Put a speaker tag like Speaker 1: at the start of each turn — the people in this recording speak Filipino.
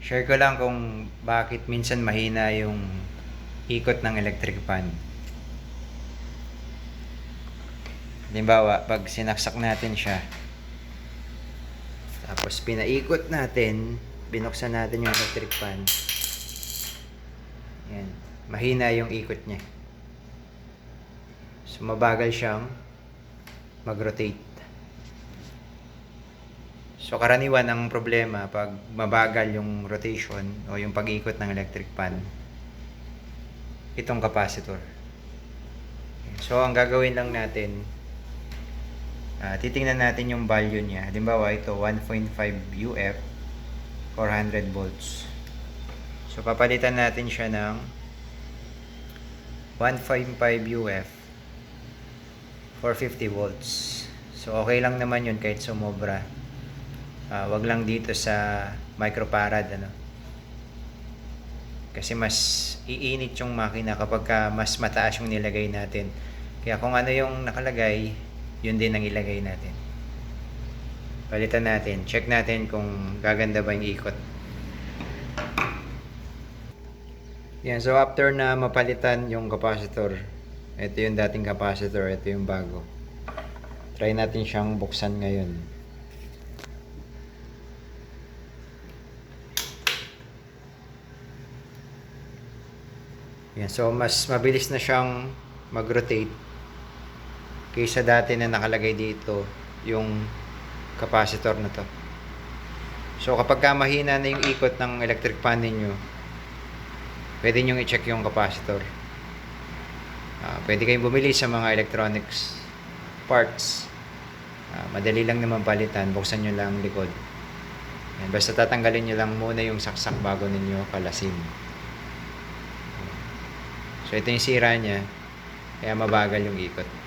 Speaker 1: Share ko lang kung bakit minsan mahina yung ikot ng electric fan. Halimbawa, pag sinaksak natin siya, tapos pinaikot natin, binuksan natin yung electric fan, yan, mahina yung ikot niya. So, mabagal siyang mag-rotate. So karaniwan ang problema pag mabagal yung rotation o yung pag-ikot ng electric fan, itong capacitor. So ang gagawin lang natin, ah, titingnan natin yung value niya. Halimbawa ito 1.5 UF 400 volts. So papalitan natin siya ng 1.5 UF 450 volts. So okay lang naman yun kahit sumobra. Ah, wag lang dito sa microfarad ano. Kasi mas iinit yung makina kapag ka mas mataas yung nilagay natin. Kaya kung ano yung nakalagay, yun din ang ilagay natin. Palitan natin. Check natin kung gaganda ba yung ikot. Yan, so after na mapalitan yung capacitor, ito yung dating capacitor, ito yung bago. Try natin siyang buksan ngayon. Yan, so mas mabilis na siyang mag-rotate kaysa dati na nakalagay dito yung capacitor na to. So kapag ka mahina na yung ikot ng electric fan ninyo, pwede nyo i-check yung capacitor. Ah, pwede kayong bumili sa mga electronics parts. Ah, madali lang naman palitan. Buksan nyo lang ang likod. Yan, basta tatanggalin nyo lang muna yung saksak bago ninyo kalasin. So ito yung sira niya. Kaya mabagal yung ikot.